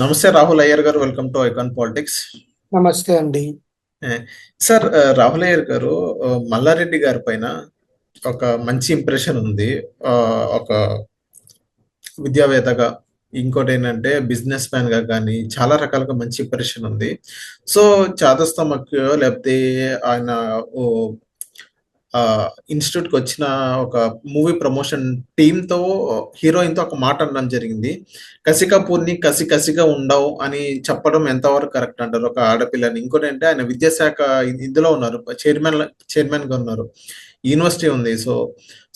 నమస్తే రాహుల్ అయ్యర్ గారు welcome to icon politics. నమస్తే అండి. సార్ రాహుల్ అయ్యర్ గారు మల్లారెడ్డి గారి పైన ఒక మంచి ఇంప్రెషన్ ఉంది. ఒక విద్యావేత్తగా ఇంకోటి ఏంటంటే బిజినెస్ మ్యాన్గా కానీ చాలా రకాలుగా మంచి ఇంప్రెషన్ ఉంది. సో చాదస్తమక్ లేకపోతే ఆయన ఇన్స్టిట్యూట్కి వచ్చిన ఒక మూవీ ప్రమోషన్ టీమ్తో హీరోయిన్తో ఒక మాట అనడం జరిగింది. కసి కపూర్ని కసి కసిగా ఉండవు అని చెప్పడం ఎంతవరకు కరెక్ట్ అంటారు? ఒక ఆడపిల్లని. ఇంకోటి అంటే ఆయన విద్యాశాఖ ఇందులో ఉన్నారు. చైర్మన్ చైర్మన్గా ఉన్నారు. యూనివర్సిటీ ఉంది. సో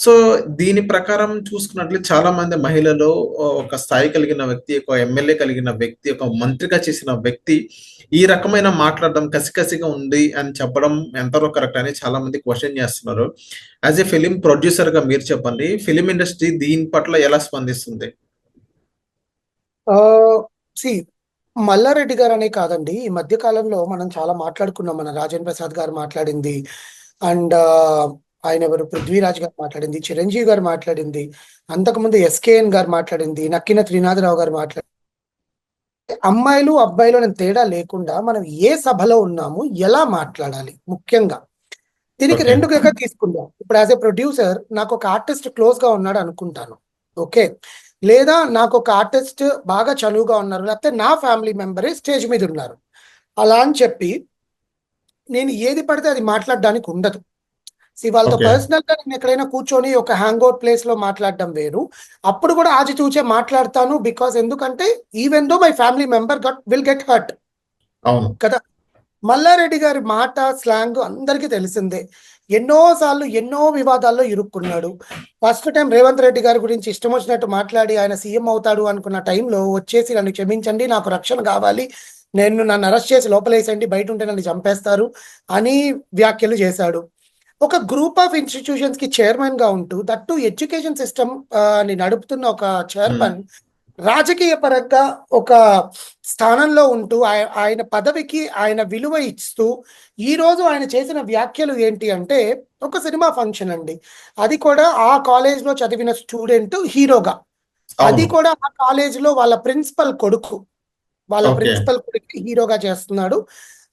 సో దీని ప్రకారం చూసుకున్నట్లు చాలా మంది మహిళలు ఒక స్థాయి కలిగిన వ్యక్తి ఒక ఎమ్మెల్యే కలిగిన వ్యక్తి ఒక మంత్రిగా చేసిన వ్యక్తి ఈ రకమైన మాట్లాడడం కసికసిగా ఉంది అని చెప్పడం ఎంతవరకు కరెక్ట్ అని చాలా మంది క్వశ్చన్ చేస్తున్నారు. యాజ్ ఏ ఫిలిం ప్రొడ్యూసర్గా మీరు చెప్పండి ఫిలిం ఇండస్ట్రీ దీని పట్ల ఎలా స్పందిస్తుంది? సి మల్లారెడ్డి గారు అనే కాదండి. ఈ మధ్య కాలంలో మనం చాలా మాట్లాడుకున్నాం. మన రాజేంద్ర ప్రసాద్ గారు మాట్లాడింది. అండ్ ఆయన ఎవరు? పృథ్వీరాజ్ గారు మాట్లాడింది చిరంజీవి గారు మాట్లాడింది అంతకుముందు ఎస్కేఎన్ గారు మాట్లాడింది నక్కిన త్రినాథరావు గారు మాట్లాడింది. అమ్మాయిలు అబ్బాయిలు అనే తేడా లేకుండా మనం ఏ సభలో ఉన్నాము ఎలా మాట్లాడాలి ముఖ్యంగా. దీనికి. రెండు గగా తీసుకుందాం. ఇప్పుడు యాజ్ ఏ ప్రొడ్యూసర్ నాకు ఒక ఆర్టిస్ట్ క్లోజ్గా ఉన్నాడు అనుకుంటాను. ఓకే. లేదా నాకు ఒక ఆర్టిస్ట్ బాగా చనువుగా ఉన్నారు లేకపోతే నా ఫ్యామిలీ మెంబరే స్టేజ్ మీద ఉన్నారు. అలా అని చెప్పి నేను ఏది పడితే అది మాట్లాడడానికి ఉండదు. See, వాళ్ళతో. పర్సనల్గా నేను ఎక్కడైనా కూర్చొని ఒక హ్యాంగ్ అవుట్ ప్లేస్లో మాట్లాడడం వేరు. అప్పుడు కూడా ఆచితూచే మాట్లాడతాను బికాస్ ఎందుకంటే even though my family member got will get hurt అవును. కదా? మల్లారెడ్డి గారి మాట స్లాంగ్ అందరికీ తెలిసిందే. ఎన్నో సార్లు ఎన్నో వివాదాల్లో ఇరుక్కున్నాడు. ఫస్ట్ టైం రేవంత్ రెడ్డి గారి గురించి ఇష్టం వచ్చినట్టు మాట్లాడి ఆయన సీఎం అవుతాడు అనుకున్న టైంలో వచ్చేసి నన్ను క్షమించండి నాకు రక్షణ కావాలి. నేను నన్ను అరెస్ట్ చేసి లోపలేసండి బయట ఉంటే నన్ను చంపేస్తారు అని వ్యాఖ్యలు చేశాడు. ఒక గ్రూప్ ఆఫ్ ఇన్స్టిట్యూషన్స్కి చైర్మన్గా ఉంటూ దట్టు ఎడ్యుకేషన్ సిస్టమ్ని నడుపుతున్న ఒక చైర్మన్ రాజకీయ పరంగా ఒక స్థానంలో ఉంటూ ఆయ- ఆయన పదవికి ఆయన విలువ ఇస్తూ ఈ రోజు ఆయన చేసిన వ్యాఖ్యలు ఏంటి అంటే ఒక సినిమా ఫంక్షన్ అండి. అది కూడా ఆ కాలేజ్లో చదివిన స్టూడెంట్ హీరోగా. అది కూడా ఆ కాలేజ్లో వాళ్ళ ప్రిన్సిపల్ కొడుకు వాళ్ళ. ప్రిన్సిపల్ కొడుకు హీరోగా చేస్తున్నాడు.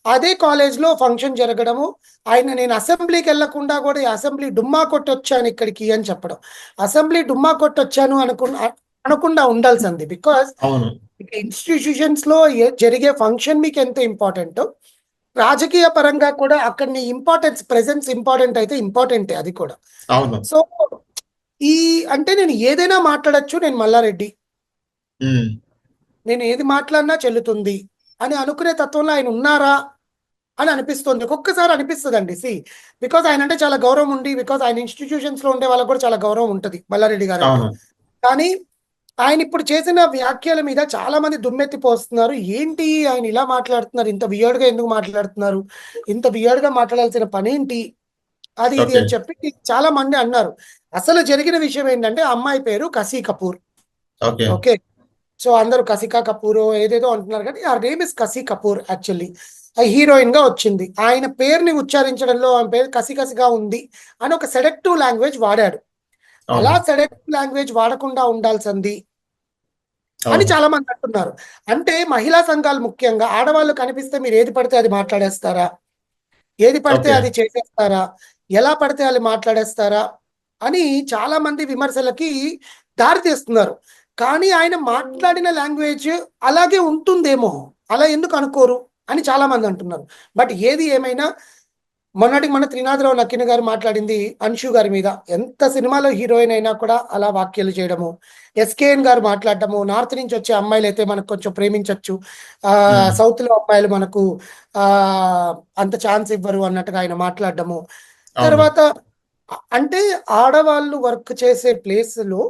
అదే కాలేజ్లో ఫంక్షన్ జరగడము. ఆయన నేను అసెంబ్లీకి వెళ్ళకుండా కూడా ఈ అసెంబ్లీ డుమ్మా కొట్టొచ్చాను ఇక్కడికి అని చెప్పడం. అసెంబ్లీ డుమ్మా కొట్టొచ్చాను అనుకున్న అనకుండా ఉండాల్సింది బికాస్ ఇన్స్టిట్యూషన్స్లో జరిగే ఫంక్షన్ మీకు ఎంత ఇంపార్టెంట్ రాజకీయ పరంగా కూడా అక్కడ నీ ఇంపార్టెన్స్ ప్రెసెన్స్ ఇంపార్టెంట్ అయితే ఇంపార్టెంటే అది కూడా. సో ఈ అంటే నేను ఏదైనా మాట్లాడొచ్చు నేను మల్లారెడ్డి. నేను ఏది మాట్లాడినా చెల్లుతుంది. అని అనుకునే తత్వంలో ఆయన ఉన్నారా? అని అనిపిస్తుంది. ఒక్కొక్కసారి అనిపిస్తుంది అండి సి బికాజ్ ఆయన అంటే చాలా గౌరవం ఉండి బికాజ్ ఆయన ఇన్స్టిట్యూషన్స్లో ఉండే వాళ్ళకి కూడా చాలా గౌరవం ఉంటుంది మల్లారెడ్డి గారు కానీ ఆయన ఇప్పుడు చేసిన వ్యాఖ్యల మీద చాలా మంది దుమ్మెత్తి పోస్తున్నారు ఏంటి ఆయన ఇలా మాట్లాడుతున్నారు? ఇంత వియర్డ్గా ఎందుకు మాట్లాడుతున్నారు? ఇంత వియర్డ్గా మాట్లాడాల్సిన పని ఏంటి? అది ఇది అని. చెప్పి చాలా మంది అన్నారు. అసలు జరిగిన విషయం ఏంటంటే ఆ అమ్మాయి పేరు Kasi Kapoor. Okay. Okay. So అందరూ కసికా కపూర్ ఏదేదో అంటున్నారు కానీ ఆ నేమ్ ఇస్ కసి కపూర్ యాక్చువల్లీ హీరోయిన్గా వచ్చింది. ఆయన పేరుని ఉచ్చరించడంలో ఆమె పేరు కసికసిగా ఉంది అని ఒక సెడక్టివ్ లాంగ్వేజ్ వాడాడు. అలా సెడక్టివ్ లాంగ్వేజ్ వాడకుండా ఉండాల్సింది అని చాలా మంది అంటున్నారు. అంటే మహిళా సంఘాలు ముఖ్యంగా ఆడవాళ్ళు కనిపిస్తే మీరు ఏది పడితే అది మాట్లాడేస్తారా? ఏది పడితే. అది చేసేస్తారా? ఎలా పడితే అది మాట్లాడేస్తారా? అని చాలా మంది విమర్శలకి దారి తీస్తున్నారు. కానీ ఆయన మాట్లాడిన లాంగ్వేజ్ అలాగే ఉంటుందేమో? అలా ఎందుకు అనుకోరు? అని చాలా మంది అంటున్నారు. బట్ ఏది ఏమైనా మొన్నటికి మన త్రినాథరావు నక్కిన గారు మాట్లాడింది అన్షు గారి మీద. ఎంత సినిమాలో హీరోయిన్ అయినా కూడా అలా వ్యాఖ్యలు చేయడము ఎస్కేఎన్ గారు మాట్లాడటము నార్త్ నుంచి వచ్చే అమ్మాయిలు అయితే మనకు కొంచెం ప్రేమించవచ్చు ఆ Hmm. సౌత్లో అమ్మాయిలు మనకు ఆ అంత ఛాన్స్ ఇవ్వరు అన్నట్టుగా ఆయన మాట్లాడడము. తర్వాత అంటే ఆడవాళ్ళు వర్క్ చేసే ప్లేస్లో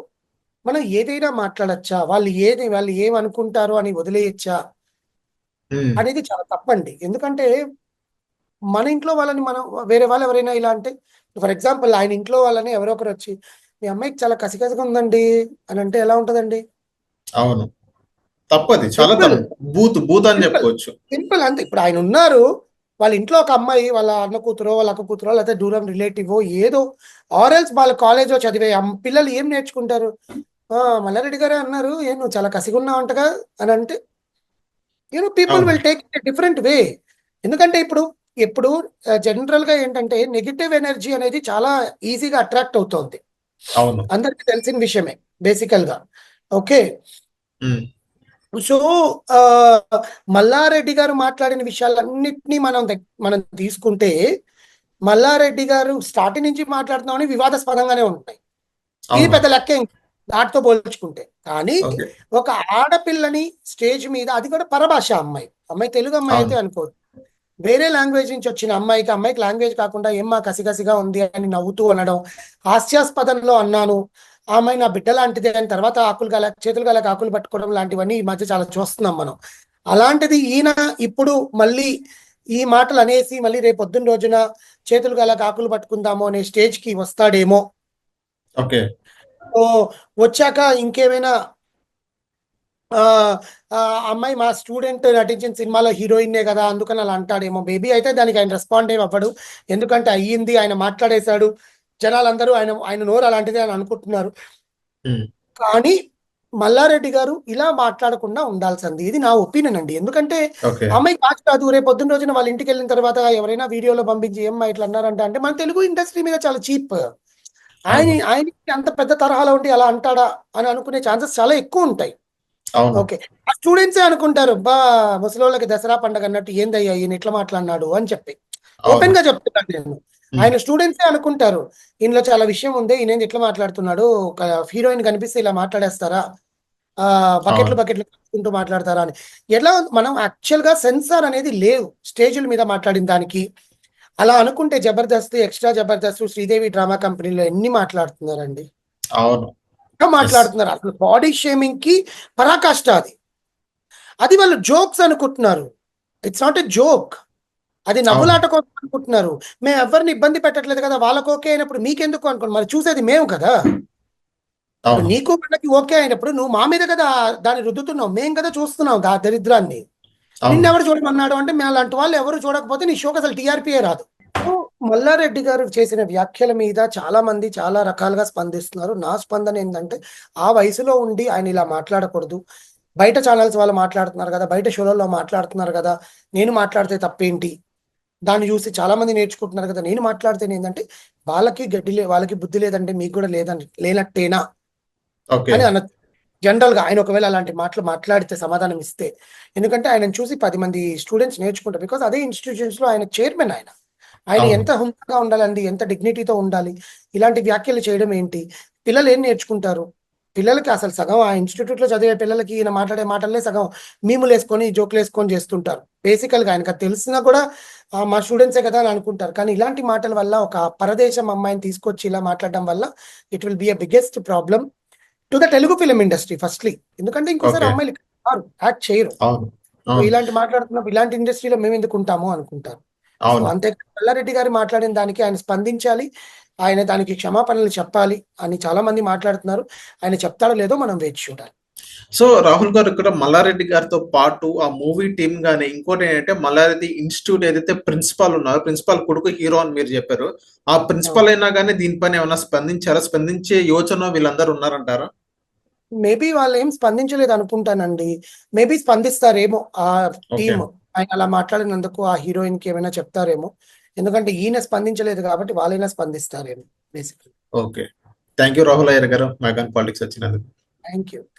మనం ఏదైనా మాట్లాడచ్చా? వాళ్ళు ఏది వాళ్ళు ఏమనుకుంటారు అని వదిలేయచ్చా? అనేది చాలా తప్పండి. ఎందుకంటే మన ఇంట్లో వాళ్ళని మనం వేరే వాళ్ళు ఎవరైనా ఇలా అంటే ఫర్ ఎగ్జాంపుల్ ఆయన ఇంట్లో వాళ్ళని ఎవరో ఒకరు వచ్చి మీ అమ్మాయికి చాలా కసికసిగా ఉందండి అని అంటే ఎలా ఉంటదండి? అవును. తప్పది. చాలా బూత్ బూత్ అని. చెప్పుకోవచ్చు సింపుల్ అంతే. ఇప్పుడు ఆయన ఉన్నారు వాళ్ళ ఇంట్లో ఒక అమ్మాయి వాళ్ళ అన్న కూతురో వాళ్ళ అక్క కూతురో లేకపోతే దూరం రిలేటివ్ ఏదో ఆర్ఎల్స్ వాళ్ళ కాలేజో చదివే పిల్లలు ఏం నేర్చుకుంటారు? మల్లారెడ్డి గారే అన్నారు ఏ నువ్వు చాలా కసిగా ఉన్నావంటగా అని అంటే you know people. Will take different way ఎందుకంటే ఇప్పుడు ఇప్పుడు జనరల్గా ఏంటంటే నెగిటివ్ ఎనర్జీ అనేది చాలా ఈజీగా అట్రాక్ట్ అవుతోంది. అందరికీ తెలిసిన విషయమే బేసికల్గా. ఓకే సో మల్లారెడ్డి గారు మాట్లాడిన విషయాలన్నింటినీ మనం మనం తీసుకుంటే మల్లారెడ్డి గారు స్టార్టింగ్ నుంచి మాట్లాడుతున్నామని వివాదాస్పదంగానే ఉంటాయి ఇది పెద్ద లెక్క దాటితో పోల్చుకుంటే. కానీ ఒక ఆడపిల్లని స్టేజ్ మీద అది కూడా పరభాష అమ్మాయి. అమ్మాయి తెలుగు అమ్మాయి అయితే. అనుకోదు వేరే లాంగ్వేజ్ నుంచి వచ్చిన అమ్మాయికి అమ్మాయికి లాంగ్వేజ్ కాకుండా ఏమ్మా కసికసిగా ఉంది అని నవ్వుతూ అనడం హాస్యాస్పదంలో అన్నాను ఆ అమ్మాయి నా బిడ్డ లాంటిదే అని తర్వాత ఆకులు గల చేతులు గల ఆకులు పట్టుకోవడం లాంటివన్నీ ఈ మధ్య చాలా చూస్తున్నాం మనం. అలాంటిది ఈయన ఇప్పుడు మళ్ళీ ఈ మాటలు అనేసి మళ్ళీ రేపు పొద్దున్న రోజున చేతులు గల ఆకులు పట్టుకుందాము అనే స్టేజ్కి వస్తాడేమో. ఓకే. వచ్చాక ఇంకేమైనా అమ్మాయి మా స్టూడెంట్ నటించిన సినిమాలో హీరోయిన్నే కదా అందుకని అలా అంటాడేమో. బేబీ అయితే దానికి ఆయన రెస్పాండ్ ఏమి అవ్వడు. ఎందుకంటే అయ్యింది ఆయన మాట్లాడేశాడు. జనాలందరూ ఆయన ఆయన నోరు అలాంటిదే అని అనుకుంటున్నారు. కానీ మల్లారెడ్డి గారు ఇలా మాట్లాడకుండా ఉండాల్సింది. ఇది నా ఒపీనియన్ అండి. ఎందుకంటే అమ్మాయి కాదు కాదు రేపు పొద్దున్న రోజున వాళ్ళ ఇంటికి వెళ్ళిన తర్వాత ఎవరైనా వీడియోలో పంపించి ఏమ్మా ఇట్లా అన్నారంట అంటే మన తెలుగు ఇండస్ట్రీ మీద చాలా చీప్. ఆయన ఆయనకి అంత పెద్ద తరహాలో ఉండి అలా అంటాడా అని అనుకునే ఛాన్సెస్ చాలా ఎక్కువ ఉంటాయి. ఓకే. ఆ స్టూడెంట్సే అనుకుంటారు బా ముసలోళ్ళకి దసరా పండగ అన్నట్టు ఏందయ్యా ఈయన ఇట్లా మాట్లాడినాడు అని చెప్పి. ఓపెన్గా చెప్తున్నాను నేను. ఆయన స్టూడెంట్సే అనుకుంటారు ఈయనలో చాలా విషయం ఉంది ఈయన ఇట్లా మాట్లాడుతున్నాడు ఒక హీరోయిన్ కనిపిస్తే ఇలా మాట్లాడేస్తారా? ఆ బకెట్లు. బకెట్లు కట్టుకుంటూ మాట్లాడతారా? అని. ఎట్లా? మనం యాక్చువల్గా సెన్సార్ అనేది లేవు స్టేజ్ల మీద మాట్లాడిన దానికి. అలా అనుకుంటే జబర్దస్త్ ఎక్స్ట్రా జబర్దస్త్ శ్రీదేవి డ్రామా కంపెనీలో ఎన్ని మాట్లాడుతున్నారండి? అవును. మాట్లాడుతున్నారు. అసలు బాడీ షేమింగ్కి పరాకాష్ట అది. అది వాళ్ళు జోక్స్ అనుకుంటున్నారు. ఇట్స్ నాట్ ఎ జోక్ అది నవ్వులాట కోసం అనుకుంటున్నారు. మేము ఎవరిని ఇబ్బంది పెట్టట్లేదు కదా వాళ్ళకి ఓకే అయినప్పుడు మీకెందుకు అనుకోండి మరి చూసేది మేము కదా. నీకు వాళ్ళకి ఓకే అయినప్పుడు నువ్వు మా మీద కదా దాన్ని రుద్దుతున్నావు. మేం కదా చూస్తున్నావు దా దరిద్రాన్ని. నిన్నెవరు చూడమన్నాడు అంటే మేము అలాంటి వాళ్ళు ఎవరు చూడకపోతే నీ షోకి అసలు టీఆర్పీఏ రాదు. మల్లారెడ్డి గారు చేసిన వ్యాఖ్యల మీద చాలా మంది చాలా రకాలుగా స్పందిస్తున్నారు. నా స్పందన ఏంటంటే ఆ వయసులో ఉండి ఆయన ఇలా మాట్లాడకూడదు. బయట ఛానల్స్ వాళ్ళు మాట్లాడుతున్నారు కదా బయట షోలలో మాట్లాడుతున్నారు కదా నేను మాట్లాడితే తప్పేంటి? దాన్ని చూసి చాలా మంది నేర్చుకుంటున్నారు కదా నేను మాట్లాడితే ఏంటంటే వాళ్ళకి గడ్డి వాళ్ళకి బుద్ధి లేదంటే మీకు కూడా లేదని లేనట్టేనా? అని అన జనరల్గా ఆయన ఒకవేళ అలాంటి మాటలు మాట్లాడితే సమాధానం ఇస్తే ఎందుకంటే ఆయన చూసి పది మంది స్టూడెంట్స్ నేర్చుకుంటారు. బికాస్ అదే ఇన్స్టిట్యూషన్స్లో ఆయన చైర్మన్ ఆయన. ఆయన. ఎంత హుందాగా ఉండాలండి ఎంత డిగ్నిటీతో ఉండాలి ఇలాంటి వ్యాఖ్యలు చేయడం ఏంటి? పిల్లలు ఏం నేర్చుకుంటారు? పిల్లలకి అసలు సగం ఆ ఇన్స్టిట్యూట్లో చదివే పిల్లలకి ఈయన మాట్లాడే మాటలే సగం. మీములు వేసుకొని జోకులు వేసుకొని చేస్తుంటారు. బేసికల్గా ఆయనకు తెలిసినా కూడా మా స్టూడెంట్సే కదా అని అనుకుంటారు. కానీ ఇలాంటి మాటల వల్ల ఒక పరదేశం అమ్మాయిని తీసుకొచ్చి ఇలా మాట్లాడడం వల్ల it will be a biggest problem to the Telugu film industry firstly. ఎందుకంటే ఇంకోసారి. అమ్మాయిలు రారు యాక్ట్ చేయరు. ఇలాంటి మాట్లాడుతున్నప్పుడు ఇలాంటి ఇండస్ట్రీలో మేము ఎందుకు ఉంటాము అనుకుంటారు. అంతే మల్లారెడ్డి గారు మాట్లాడిన దానికి ఆయన స్పందించాలి. ఆయన దానికి క్షమాపణలు చెప్పాలి అని చాలా మంది మాట్లాడుతున్నారు. ఆయన చెప్తాడో లేదో మనం వేచి చూడాలి. సో రాహుల్ గారు ఇక్కడ మల్లారెడ్డి గారితో పాటు ఆ మూవీ టీమ్ గానీ ఇంకోటి ఏంటంటే మల్లారెడ్డి ఇన్స్టిట్యూట్ ఏదైతే ప్రిన్సిపాల్ ఉన్నారో ప్రిన్సిపాల్ కొడుకు హీరో అని మీరు చెప్పారు. ఆ ప్రిన్సిపాల్ అయినా కానీ దీనిపైన ఏమైనా స్పందించారా? స్పందించే యోచన వీళ్ళందరూ ఉన్నారంటారా? మేబీ వాళ్ళు ఏం స్పందించలేదు అనుకుంటానండి. మేబీ స్పందిస్తారేమో ఆ టీమ్. ఆయన అలా మాట్లాడినందుకు ఆ హీరోయిన్కి ఏమైనా చెప్తారేమో. ఎందుకంటే ఈయన స్పందించలేదు కాబట్టి వాళ్ళైనా స్పందిస్తారేమో basically okay. Thank you Rahul Iyer గారు. మెగాన్ పాలిటిక్స్ వచ్చినందుకు. Thank you